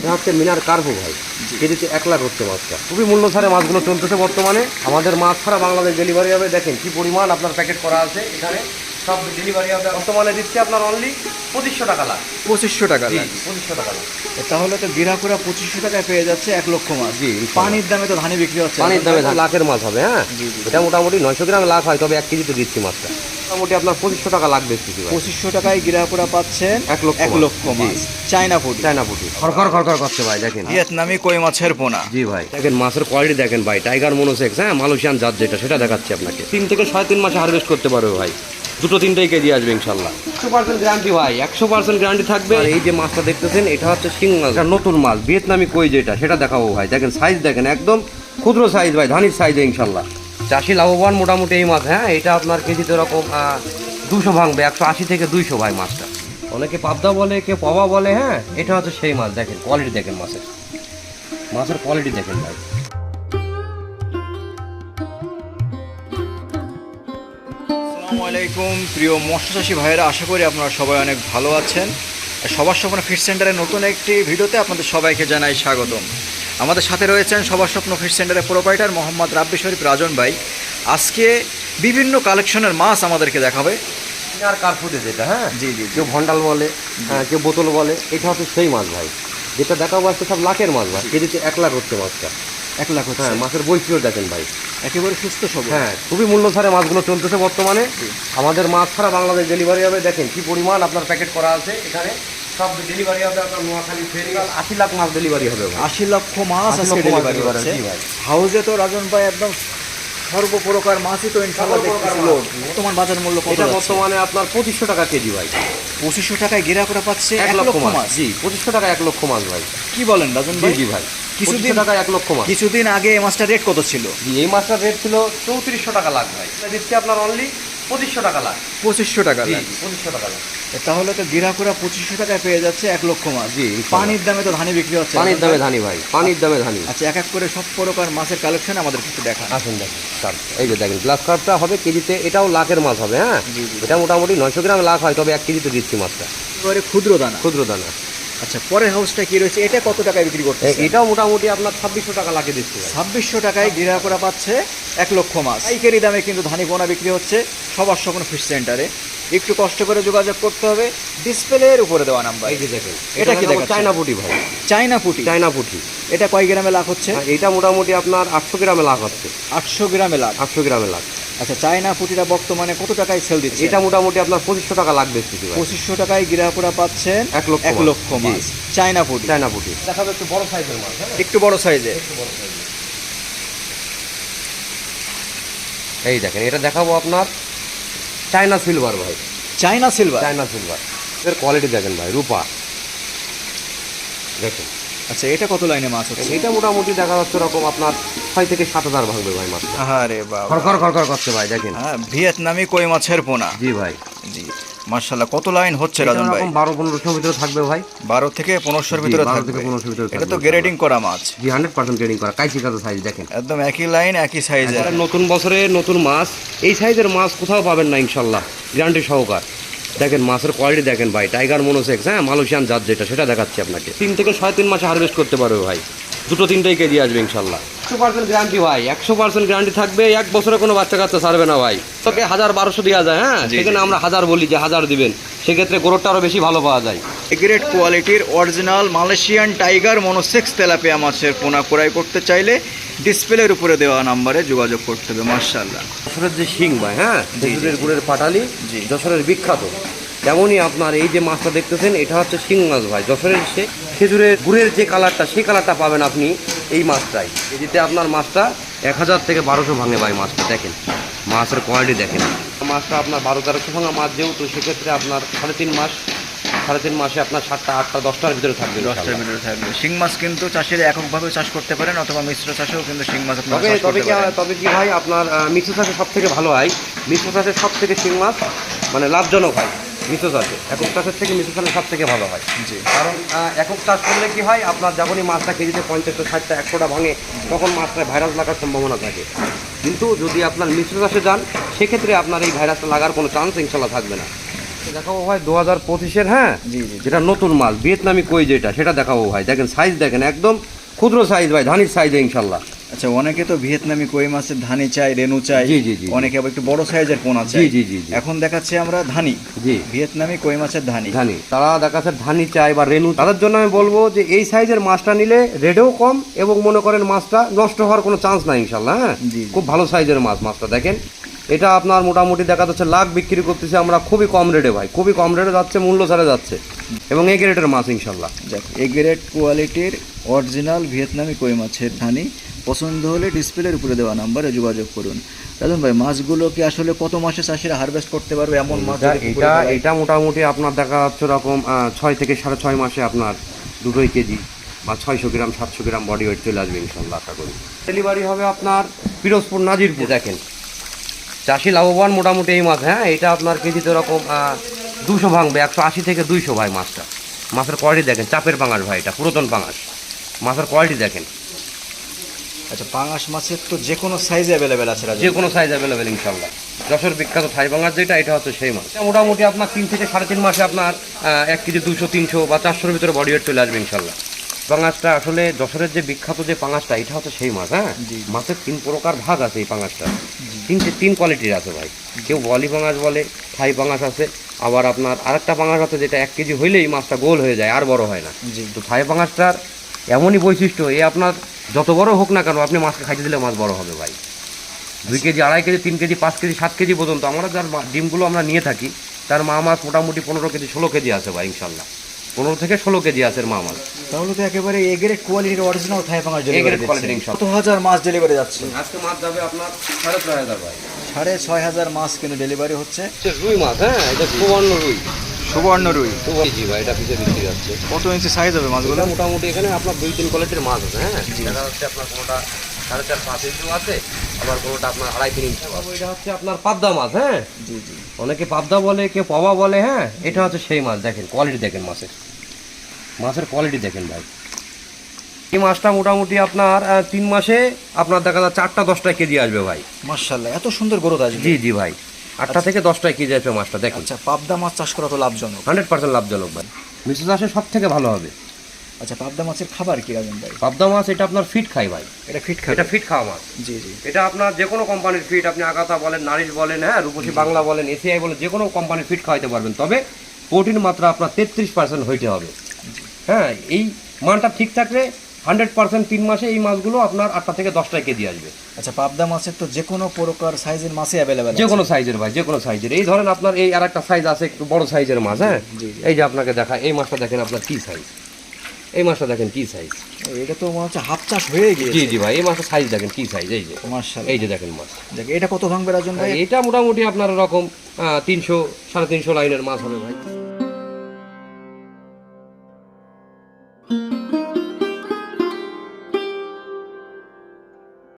এটা হচ্ছে মিনার কার্ভো ভাই। কেজিতে এক লাখ হচ্ছে মাছটা। খুবই মূল্য ছাড়ে মাছগুলো চলতেছে বর্তমানে। আমাদের মাছ ছাড়া বাংলাদেশ ডেলিভারি হবে। দেখেন কি পরিমাণ আপনার প্যাকেট করা আছে এখানে। সব ডেলিভারি হবে। বর্তমানে দিচ্ছে আপনার অনলি পঁচিশশো টাকা লাখ। পঁচিশশো টাকা পঁচিশশো টাকা তাহলে তো গিরাকুরা পঁচিশশো টাকায় পেয়ে যাচ্ছে এক লক্ষ মাছ। জি, পানির দামে তো ধানি বিক্রি হচ্ছে পানির দামে লাখের মাছ হবে হ্যাঁ। এটা মোটামুটি নয়শো গ্রাম লাখ হয় তবে এক কেজিতে দিচ্ছি মাছটা। মোটামুটি আপনার পঁচিশশো টাকা বেচতেছি পঁচিশশো টাকায় গিরাকুরা পাচ্ছেন এক লক্ষ এক লক্ষ। মাছ চায়না ফুড চায়না পুটি। খরখর খরখর করছে ভাই দেখেন। ভিয়েতনামি কই মাছের পোনা? জি ভাই। দেখেন মাছের কোয়ালিটি দেখেন ভাই টাইগার মোনোসেক্স হ্যাঁ? মালয়েশিয়ান জাত যেটা সেটা দেখাচ্ছি আপনাকে। তিন থেকে সাড়ে তিন মাসে হারভেস্ট করতে পারবে ভাই। দুটো তিনটাই কেজি আসবে ইনশাল্লাহ একশো পার্সেন্ট গ্যারান্টি ভাই একশো পার্সেন্ট গ্যারান্টি থাকবে। আর এই যে মাছটা দেখতেছেন এটা হচ্ছে শিং মাছ। এটা নতুন মাছ ভিয়েতনামি কই যেটা সেটা দেখাবো ভাই। দেখেন সাইজ দেখেন একদম ক্ষুদ্র সাইজ ভাই ধানির সাইজে ইনশাল্লাহ চাষি লাভবান মোটামুটি এই মাছ হ্যাঁ? এটা আপনার কেজিতে এরকম দুশো ভাঙবে, একশো আশি থেকে দুইশো ভাই মাছটা। অনেকে পাবদা বলে কে পাওয়া বলে হ্যাঁ? এটা হচ্ছে সেই মাছ, দেখেন কোয়ালিটি দেখেন মাছের। মাছের কোয়ালিটি দেখেন ভাই। আলাইকুম, প্রিয় মৎস্য চাষী ভাইয়েরা, আশা করি আপনারা সবাই অনেক ভালো আছেন। সবার স্বপ্ন ফিশ সেন্টারের নতুন একটি ভিডিওতে আপনাদের সবাইকে জানাই স্বাগতম। আমাদের সাথে রয়েছেন সবার স্বপ্ন ফিশ সেন্টারের প্রোপাইটার মোহাম্মদ রাব্বি শরীফ রাজন ভাই। আজকে বিভিন্ন কালেকশনের মাছ আমাদেরকে দেখাবে। আর কার্ফুটে যেটা হ্যাঁ? জি জি কেউ ভন্ডাল বলে হ্যাঁ, কেউ বোতল বলে এটা হচ্ছে সেই মাছ ভাই। যেটা দেখাবো আজকে সব লাখের মাছ ভাই। কেজিতে এক লাখ হচ্ছে মাছটা। এক লাখ হ্যাঁ মাছের বৈশিষ্ট্য দেখেন ভাই। একেবারে সুস্থ সবল। হ্যাঁ খুবই মূল্য ছাড়ে মাছগুলো চলতেছে বর্তমানে। আমাদের মাছ ছাড়া বাংলাদেশ ডেলিভারি হবে। দেখেন কি পরিমাণ আপনার প্যাকেট করা আছে এখানে। সব ডেলিভারি হবে আপনার নোয়াখালী ফেরিগাল আশি লাখ মাছ ডেলিভারি হবে আশি লক্ষ মাছ আজকে ডেলিভারি হচ্ছে। হাউজে তো রাজন ভাই একদম সর্বপ্রকার মাছই তো ইনশাল্লাহ দেখতেছি। লোড বর্তমান বাজার মূল্য কত বর্তমানে আপনার পঁচিশশো টাকা কেজি ভাই। পঁচিশশো টাকায় গেরা করে পাচ্ছে এক লক্ষ মাছ। জি পঁচিশশো টাকা এক লক্ষ মাছ ভাই। কি বলেন রাজন ভাই? জি ভাই কিছুদিন- কিছুদিন টাকা এক লক্ষ মাছ। কিছুদিন আগে এই মাছটার রেট কত ছিল? এই মাছটার রেট ছিল চৌত্রিশশো টাকা লাখ ভাই। দিচ্ছি আপনার অনলি পঁচিশশো টাকা লাখ। পঁচিশশো টাকা লাখ। পঁচিশশো টাকা লাখ। তাহলে তো গিরাকুরা পঁচিশশো টাকায় পেয়ে যাচ্ছে এক লক্ষ মাছ। জি, পানির দামে তো ধানি বিক্রি হচ্ছে পানির দামে ধানি ভাই পানির দামে ধানি আচ্ছা এক এক করে সব প্রকার মাছের কালেকশন আমাদের একটু দেখা আসুন দেখেন। এই যে দেখেন গ্লাস কার্পটা হবে কেজিতে এটাও লাখের মাছ হবে হ্যাঁ। এটা মোটামুটি নয়শো গ্রাম লাখ হয় তবে এক কেজিতে দিচ্ছি মাছটা। একেবারে ক্ষুদ্র দানা। ক্ষুদ্র দানা। আচ্ছা পরের হাউসটা কি রয়েছে? এটা কত টাকায় বিক্রি করতে এটাও মোটামুটি আপনার ছাব্বিশশো টাকা লাখে দিচ্ছে ছাব্বিশশো টাকায় গিরাকুরা পাচ্ছে এক লক্ষ মাছ। পাইকারি দামে কিন্তু ধানি পোনা বিক্রি হচ্ছে। সবার স্বপ্ন ফিশ সেন্টারে একটু কষ্ট করে যোগাযোগ করতে হবে। ডিসপ্লের উপরে দেওয়া নাম্বার এই যে দেখেন এটা কি দেখাচ্ছে? চায়না পুটি ভাই। চায়না পুটি চায়না পুটি এটা কয় গ্রামে লাখ হচ্ছে? হ্যাঁ, এটা মোটামুটি আপনার আটশো গ্রামে লাখ হচ্ছে। আটশো গ্রামে লাখ। আটশো গ্রামে লাখ। আচ্ছা চায়না পুটিটা বর্তমানে কত টাকায় সেল দিচ্ছে? এটা মোটামুটি আপনার পঁচিশশো টাকা লাগবে পঁচিশশো টাকায় গিরাপুরা পাচ্ছেন এক লক্ষ এক লক্ষ। মাছ চাইনা পুটি চায়না পুটি দেখাবে একটু বড় সাইজের মাছ হ্যাঁ? একটু বড় সাইজে একটু বড় সাইজের। এই দেখেন এটা দেখাবো আপনার চায়না সিলভার ভাই। চাইনা সিলভার চাইনা সিলভার এর কোয়ালিটি দেখেন ভাই রূপা। দেখেন। আচ্ছা এটা কত লাইনে মাছ হচ্ছে? এটা মোটামুটি দেখা যাচ্ছে এরকম আপনার ছয় থেকে সাত হাজার ভাঙবে ভাই মাছ আরে বাবা। খরখর খরখর করছে ভাই দেখেন। হ্যাঁ ভিয়েতনামি কই মাছের পোনা? জি ভাই। জি। মার্শাল্লাহ কত লাইন হচ্ছে রাজন ভাই? বারো পনেরোশোর ভিতরে থাকবে ভাই। বারো থেকে পনেরোশোর ভিতরে 12 থাকবে। থেকে 1500 ভিতরে এটা তো গ্রেডিং করা মাছ। জি হান্ড্রেড পার্সেন্ট ট্রেডিং করা। কাইচি কাজের সাইজ দেখেন। একদম একই লাইন একই সাইজ নতুন বছরে নতুন মাছ। এই সাইজের মাছ কোথাও পাবেন না ইনশাল্লাহ গ্যারান্টি সহকার। দেখেন মাছের কোয়ালিটি দেখেন ভাই। টাইগার মোনোসেক্স হ্যাঁ? মালয়েশিয়ান জাত যেটা সেটা দেখাচ্ছি আপনাকে। তিন থেকে সাড়ে তিন মাসে হারভেস্ট করতে পারবে ভাই। দুটো তিনটাই কেজি আসবে ইনশাল্লাহ। একশো পার্সেন্ট গ্যারান্টি ভাই একশো পার্সেন্ট গ্যারান্টি থাকবে এক বছরে কোনো বাচ্চা কাচ্চা ছাড়বে না ভাই। তোকে হাজার বারোশো দেওয়া যায় হ্যাঁ? সেখানে আমরা হাজার বলি যে হাজার দিবেন। সেক্ষেত্রে গোরটটা আরও বেশি ভালো পাওয়া যায়। গ্রেট কোয়ালিটির original Malaysian tiger monosex tilapia মাছের পোনা ক্রয় করতে চাইলে ডিসপ্লের উপরে দেওয়া নাম্বারে যোগাযোগ করতে হবে মার্শাল্লাহ যশোরের যে শিং ভাই হ্যাঁ? গুড়ের পাটালি যশোরের বিখ্যাত। তেমনই আপনার এই যে মাছটা দেখতেছেন এটা হচ্ছে শিং মাছ ভাই যশোরের সে খেজুরের গুড়ের যে কালারটা সেই কালারটা পাবেন আপনি এই মাছটাই। এদিতে আপনার মাছটা এক হাজার থেকে বারোশো ভাঙে ভাই মাছটা দেখেন। মাছের কোয়ালিটি দেখেন। মাছটা আপনার বারো তেরোশো ভাঙা মাছ যেহেতু সেক্ষেত্রে আপনার সাড়ে তিন মাস সাড়ে তিন মাসে আপনার সাতটা আটটা দশটার ভিতরে থাকবে দশটার ভিতরে থাকবে। শিং মাছ কিন্তু চাষিরা এককভাবে চাষ করতে পারেন অথবা মিশ্র চাষেও কিন্তু শিং মাছ তবে তবে কি তবে কি ভাই আপনার মিশ্র চাষে সব থেকে ভালো হয়? মিশ্র চাষে সব থেকে শিং মাছ মানে লাভজনক হয়। মিশ্র চাষে একক চাষের থেকে মিশ্র চাষে সব থেকে ভালো হয়। জি। কারণ একক চাষ করলে কি হয়? আপনার যখনই মাছটা কেজিতে পঞ্চাশটা ষাটটা একশোটা ভাঙে তখন মাছটা ভাইরাস লাগার সম্ভাবনা থাকে। কিন্তু যদি আপনার মিশ্র চাষে যান সেক্ষেত্রে আপনার এই ভাইরাসটা লাগার কোনো চান্স ইনশাল্লাহ থাকবে না। দেখাবো ভাই দু হাজার পঁচিশের হ্যাঁ? জি, জি। যেটা নতুন মাল ভিয়েতনামি কই যেটা সেটা দেখাবো ভাই। দেখেন সাইজ দেখেন একদম ক্ষুদ্র সাইজ ভাই ধানির সাইজ ইনশাল্লাহ আচ্ছা অনেকে তো ভিয়েতনামি কই মাছের ধানি চাই রেনু চাই। অনেকে আবার একটু বড় সাইজের পোনা চাই জি, জি, জি। এখন দেখাচ্ছি আমরা ধানি। জি। ভিয়েতনামি কই মাছের ধানি? ধানি। তারা দেখাচ্ছে ধানি চাই বা রেনু তাদের জন্য আমি বলব যে এই সাইজের মাছটা নিলে রেটেও কম এবং মনে করেন মাছটা নষ্ট হওয়ার কোনো চান্স নাই ইনশাল্লাহ হ্যাঁ। খুব ভালো সাইজের মাছ মাছটা দেখেন। এটা আপনার মোটামুটি দেখা যাচ্ছে লাখ বিক্রি করতেছে আমরা খুবই কম রেটে ভাই খুবই কম রেটে যাচ্ছে মূল্য ছাড়ে যাচ্ছে। এবং এই গ্রেটের মাছ ইনশাল্লাহ যাক এ গ্রেড কোয়ালিটির অরিজিনাল ভিয়েতনামি কই মাছের ধানি? পছন্দ হলে ডিসপ্লের উপরে দেওয়া নাম্বারে যোগাযোগ করুন। রাজন ভাই মাছগুলো কি আসলে কত মাসে চাষিরা হারভেস্ট করতে পারবে? এমন মাছ এটা এটা মোটামুটি আপনার দেখা যাচ্ছে এরকম আহ, ছয় থেকে সাড়ে ছয় মাসে আপনার দুটোই কেজি বা ছয়শো গ্রাম সাতশো গ্রাম বডি ওয়েট চলে আসবে ইনশাল্লাহ আশা করি। ডেলিভারি হবে আপনার পিরোজপুর নাজিরপুর। দেখেন চাষি লাভবান মোটামুটি এই মাছ হ্যাঁ? এটা আপনার কেজিতে এরকম দুশো ভাঙবে একশো আশি থেকে দুইশো ভাই মাছটা। মাছের কোয়ালিটি দেখেন চাপের পাঙাশ ভাই এটা পুরাতন পাঙাশ মাছের কোয়ালিটি দেখেন। আচ্ছা পাঙাশ মাছের তো যে কোনো সাইজ অ্যাভেলেবেল আছে যে কোনো সাইজ অ্যাভেলেবেল ইনশাল্লাহ যশোর বিখ্যাত থাই বাঙার যেটা এটা হচ্ছে সেই মাছ। মোটামুটি আপনার তিন থেকে সাড়ে তিন মাসে আপনার এক কেজি দুশো তিনশো বা চারশোর ভিতরে বডি ওয়েট চলে আসবে ইনশাল্লাহ পাঙাশটা আসলে যশোরের যে বিখ্যাত যে পাঙাশটা এটা হচ্ছে সেই মাছ হ্যাঁ? মাছের তিন প্রকার ভাগ আছে এই পাঙাশটা। তিনটে তিন কোয়ালিটির আছে ভাই। কেউ বলি পাঙাশ বলে থাই পাঙাশ আছে। আবার আপনার আরেকটা পাঙাশ আছে যেটা এক কেজি হইলেই মাছটা গোল হয়ে যায় আর বড় হয় না। তো থাই পাঙাশটার এমনই বৈশিষ্ট্য এ আপনার যত বড় হোক না কেন আপনি মাছকে খাইতে দিলে মাছ বড় হবে ভাই। দুই কেজি আড়াই কেজি তিন কেজি পাঁচ কেজি সাত কেজি পর্যন্ত আমরা যার ডিমগুলো আমরা নিয়ে থাকি তার মা মাছ মোটামুটি পনেরো কেজি ষোলো কেজি আছে ভাই ইনশাল্লাহ। পনেরো থেকে ষোলো কেজি আছে মা মাছ। তাহলে তো একেবারে এ গ্রেড কোয়ালিটির original Thai A delivery grade কত হাজার মাছ ডেলিভারি যাচ্ছে? আজকে মাছ যাবে আপনার সাড়ে ছয় হাজার ভাই। সাড়ে ছয় হাজার মাছ কিন্তু ডেলিভারি হচ্ছে। হচ্ছে রুই মাছ হ্যাঁ এটা সুবর্ণ রুই। সুবর্ণ রুই। জি ভাই এটা পিছিয়ে বিক্রি যাচ্ছে। কত ইঞ্চি সাইজ হবে মাছগুলো? মোটামুটি এখানে আপনার দুই তিন কোয়ালিটির মাছ আছে হ্যাঁ? দেখা হচ্ছে আপনার কোনোটা সাড়ে চার পাঁচ ইঞ্চিও আছে আবার কোনোটা আপনার আড়াই তিন ইঞ্চিও আছে। এটা হচ্ছে আপনার পাবদা মাছ হ্যাঁ? জি জি। অনেকে পাবদা বলে কেউ পাবা বলে হ্যাঁ? এটা হচ্ছে সেই মাছ দেখেন কোয়ালিটি দেখেন মাছের। মাছের কোয়ালিটি দেখেন ভাই। এই মাছটা মোটামুটি আপনার তিন মাসে আপনার দেখা যায় চারটা দশটা কেজি আসবে ভাই। মার্শাল্লাহ এত সুন্দর গ্রোথ আসবে জি জি ভাই। আটটা থেকে দশটায় কেজি আসবে মাছটা দেখেন আচ্ছা পাবদা মাছ চাষ করা তো লাভজনক। হান্ড্রেড পার্সেন্ট লাভজনক ভাই। মিশ্র চাষে সব থেকে ভালো হবে। আচ্ছা পাবদা মাছের খাবার কি রাজন ভাই? পাবদা মাছ এটা আপনার ফিট খাই ভাই। এটা ফিট খাবে এটা ফিট খাওয়া মাছ। জি জি। এটা আপনার যে কোনো কোম্পানির ফিট আপনি আগাতা বলেন নারিশ বলেন হ্যাঁ রূপসী বাংলা বলেন এসিআই বলেন যে কোনো কোম্পানির ফিট খাওয়াইতে পারবেন। তবে প্রোটিন মাত্রা আপনার তেত্রিশ পার্সেন্ট হইতে হবে। হ্যাঁ এই মানটা ঠিক থাকলে হান্ড্রেড পার্সেন্ট তিন মাসে এই মাছগুলো আপনার আটটা থেকে দশটায় কেজি আসবে। আচ্ছা পাবদা মাছের তো যে কোনো প্রকার সাইজের মাছই অ্যাভেলেবেল যে কোনো সাইজের ভাই যে কোনো সাইজের। এই ধরেন আপনার এই আর একটা সাইজ আছে একটু বড় সাইজের মাছ হ্যাঁ। এই যে আপনাকে দেখা এই মাছটা দেখেন আপনার কি সাইজ এই মাছটা দেখেন কি সাইজ এটা তো মনে হচ্ছে হাফ চাষ হয়ে গিয়েছে। জি জি ভাই এই মাছটা সাইজ দেখেন কি সাইজ এই যে মার্শাল্লাহ এই যে দেখেন মাছ। দেখ এটা কত ভাঙবে রাজন ভাই? এটা মোটামুটি আপনার রকম তিনশো সাড়ে তিনশো লাইনের মাছ হবে ভাই।